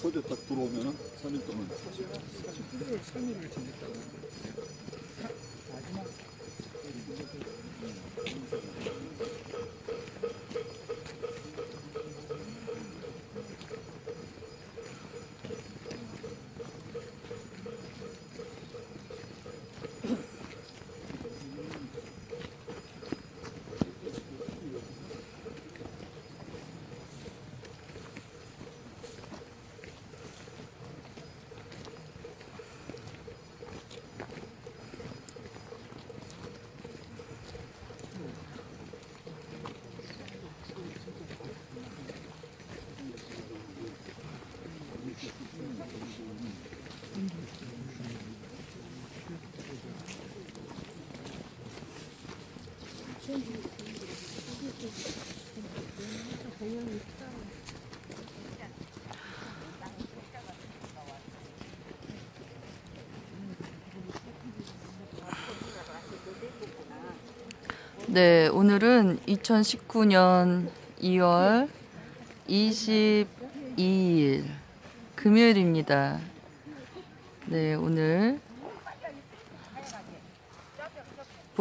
소재 딱 들어오면은 3일 동안 네, 오늘은 2019년 2월 22일 금요일입니다. 네, 오늘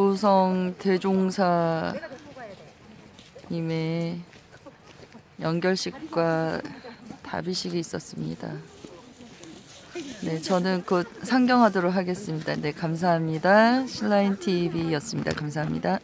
보성 대종사 님의 연결식과 답의식이 있었습니다. 네, 저는 곧 상경하도록 하겠습니다. 네, 감사합니다. 신라인 TV였습니다. 감사합니다.